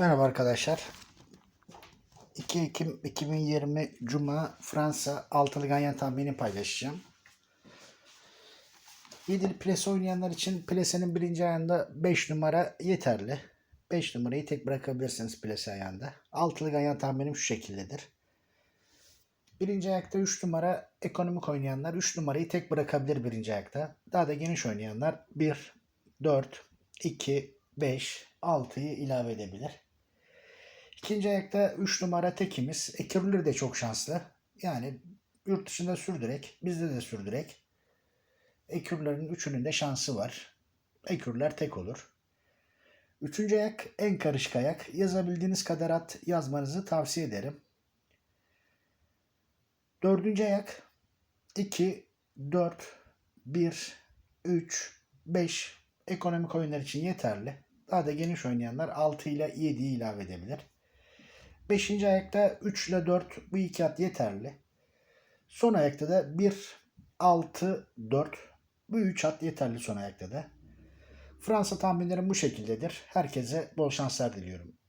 Merhaba arkadaşlar. 2 Ekim 2020 Cuma Fransa altılı ganyan tahmini paylaşacağım. Yedili plase oynayanlar için plasenin birinci ayağında 5 numara yeterli. 5 numarayı tek bırakabilirsiniz plase ayağında. Altılı ganyan tahminim şu şekildedir. Birinci ayakta 3 numara ekonomik oynayanlar 3 numarayı tek bırakabilir birinci ayakta. Daha da geniş oynayanlar 1, 4, 2, 5, 6'yı ilave edebilir. İkinci ayakta 3 numara tekimiz. Ekürleri de çok şanslı. Yani yurt dışında sürdürek, bizde de sürdürek. Ekürlerin üçünün de şansı var. Ekürler tek olur. Üçüncü ayak en karışık ayak. Yazabildiğiniz kadar at yazmanızı tavsiye ederim. Dördüncü ayak 2, 4, 1, 3, 5 ekonomik oyunlar için yeterli. Daha da geniş oynayanlar 6 ile 7'yi ilave edebilir. Beşinci ayakta 3 ile 4 bu iki at yeterli. Son ayakta da 1, 6, 4 bu 3 at yeterli son ayakta da. Fransa tahminlerim bu şekildedir. Herkese bol şanslar diliyorum.